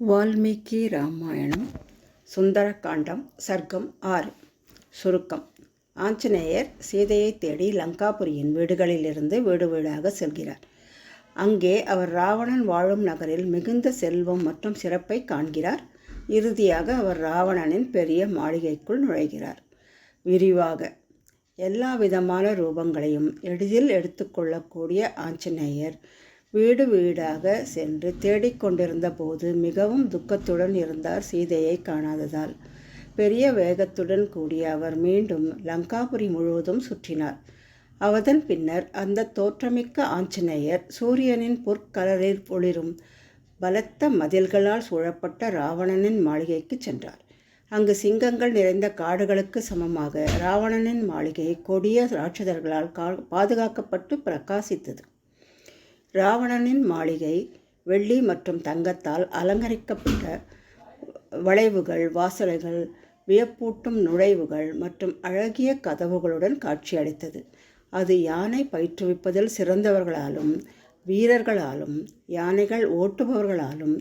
வால்மீகி ராமாயணம் சுந்தரகாண்டம் சர்க்கம் ஆறு. சுருக்கம். ஆஞ்சநேயர் சீதையை தேடி லங்காபுரியின் வீடுகளிலிருந்து வீடு வீடாக செல்கிறார். அங்கே அவர் ராவணன் வாழும் நகரில் மிகுந்த செல்வம் மற்றும் சிறப்பை காண்கிறார். இறுதியாக அவர் ராவணனின் பெரிய மாளிகைக்குள் நுழைகிறார். விரிவாக. எல்லா விதமான ரூபங்களையும் எளிதில் எடுத்துக்கொள்ளக்கூடிய ஆஞ்சநேயர் வீடு வீடாக சென்று தேடிக்கொண்டிருந்த போது மிகவும் துக்கத்துடன் இருந்தார் சீதையை காணாததால். பெரிய வேகத்துடன் கூடிய அவர் மீண்டும் லங்காபுரி முழுவதும் சுற்றினார். அவதன் பின்னர் அந்த தோற்றமிக்க ஆஞ்சநேயர் சூரியனின் பொற்கலரில் ஒளிரும் பலத்த மதில்களால் சூழப்பட்ட ராவணனின் மாளிகைக்கு சென்றார். அங்கு சிங்கங்கள் நிறைந்த காடுகளுக்கு சமமாக ராவணனின் மாளிகை கொடிய ராட்சதர்களால் கா பாதுகாக்கப்பட்டு பிரகாசித்தது. ராவணனின் மாளிகை வெள்ளி மற்றும் தங்கத்தால் அலங்கரிக்கப்பட்ட வளைவுகள் வாசலைகள் வியப்பூட்டும் நுழைவுகள் மற்றும் அழகிய கதவுகளுடன் காட்சியளித்தது. அது யானை பயிற்றுவிப்பதில் சிறந்தவர்களாலும் வீரர்களாலும் யானைகள் ஓட்டுபவர்களாலும்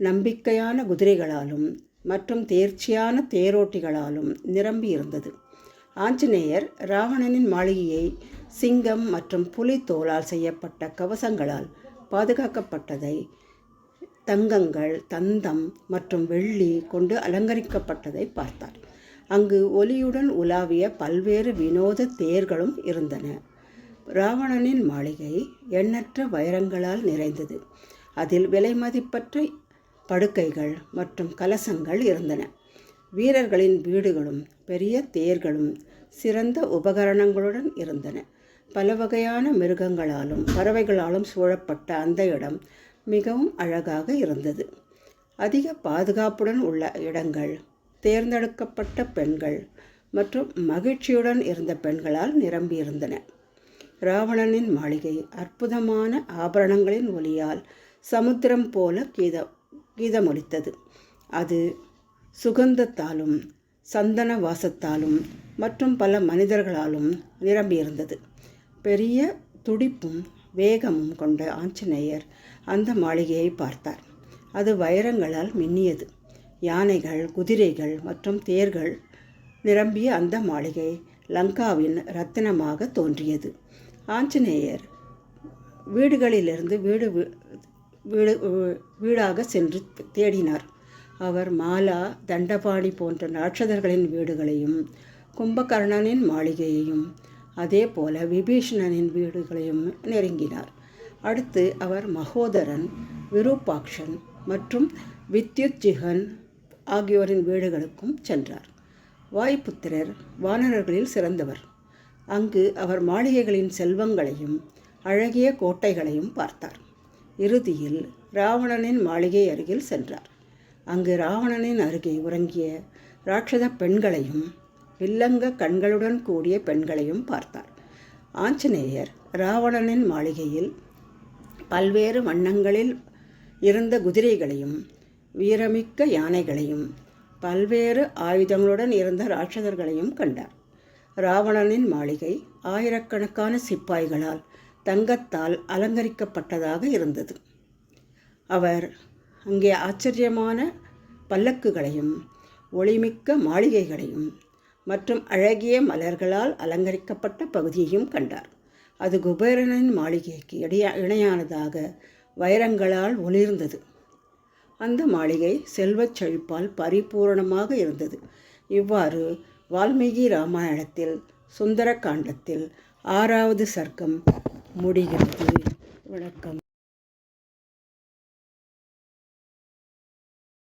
நம்பிக்கையான குதிரைகளாலும் மற்றும் தேர்ச்சியான தேரோட்டிகளாலும் நிரம்பியிருந்தது. ஆஞ்சநேயர் ராவணனின் மாளிகையை சிங்கம் மற்றும் புலி தோலால் செய்யப்பட்ட கவசங்களால் பாதுகாக்கப்பட்டதை தங்கங்கள் தந்தம் மற்றும் வெள்ளி கொண்டு அலங்கரிக்கப்பட்டதை பார்த்தார். அங்கு ஒலியுடன் உலாவிய பல்வேறு வினோத தேர்களும் இருந்தன. ராவணனின் மாளிகை எண்ணற்ற வைரங்களால் நிறைந்தது. அதில் விலைமதிப்பற்ற படுக்கைகள் மற்றும் கலசங்கள் இருந்தன. வீரர்களின் வீடுகளும் பெரிய தேர்களும் சிறந்த உபகரணங்களுடன் இருந்தன. பல வகையான மிருகங்களாலும் பறவைகளாலும் சூழப்பட்ட அந்த இடம் மிகவும் அழகாக இருந்தது. அதிக பாதுகாப்புடன் உள்ள இடங்கள் தேர்ந்தெடுக்கப்பட்ட பெண்கள் மற்றும் மகிழ்ச்சியுடன் இருந்த பெண்களால் நிரம்பியிருந்தன. ராவணனின் மாளிகை அற்புதமான ஆபரணங்களின் ஒளியால் சமுத்திரம் போல கீத கீதமொழித்தது அது சுகந்தத்தாலும் சந்தன வாசத்தாலும் மற்றும் பல மனிதர்களாலும் நிரம்பியிருந்தது. பெரிய துடிப்பும் வேகமும் கொண்ட ஆஞ்சநேயர் அந்த மாளிகையை பார்த்தார். அது வைரங்களால் மின்னியது. யானைகள் குதிரைகள் மற்றும் தேர்கள் நிரம்பிய அந்த மாளிகை லங்காவின் ரத்தினமாக தோன்றியது. ஆஞ்சநேயர் வீடுகளிலிருந்து வீடு வீடு வீடாக சென்று தேடினார். அவர் மாலா தண்டபாணி போன்ற நாட்சதர்களின் வீடுகளையும் கும்பகர்ணனின் மாளிகையையும் அதே போல விபீஷணனின் வீடுகளையும் நெருங்கினார். அடுத்து அவர் மகோதரன் விரூபாக்ஷன் மற்றும் வித்யுத்ஜிகன் ஆகியோரின் வீடுகளுக்கும் சென்றார். வாய்ப்புத்திரர் வானரர்களில் சிறந்தவர். அங்கு அவர் மாளிகைகளின் செல்வங்களையும் அழகிய கோட்டைகளையும் பார்த்தார். இறுதியில் ராவணனின் மாளிகை அருகில் சென்றார். அங்கு ராவணனின் அருகே உறங்கிய ராட்சத பெண்களையும் வில்லங்க கண்களுடன் கூடிய பெண்களையும் பார்த்தார். ஆஞ்சநேயர் ராவணனின் மாளிகையில் பல்வேறு வண்ணங்களில் இருந்த குதிரைகளையும் வீரமிக்க யானைகளையும் பல்வேறு ஆயுதங்களுடன் இருந்த ராட்சதர்களையும் கண்டார். ராவணனின் மாளிகை ஆயிரக்கணக்கான சிப்பாய்களால் தங்கத்தால் அலங்கரிக்கப்பட்டதாக இருந்தது. அவர் அங்கே ஆச்சரியமான பல்லக்குகளையும் ஒளிமிக்க மாளிகைகளையும் மற்றும் அழகிய மலர்களால் அலங்கரிக்கப்பட்ட பகுதியையும் கண்டார். அது குபேரனின் மாளிகைக்கு இடையா இணையானதாக வைரங்களால் ஒளிர்ந்தது. அந்த மாளிகை செல்வச் செழிப்பால் பரிபூரணமாக இருந்தது. இவ்வாறு வால்மீகி ராமாயணத்தில் சுந்தர காண்டத்தில் ஆறாவது சர்க்கம் முடிகிறது. வணக்கம்.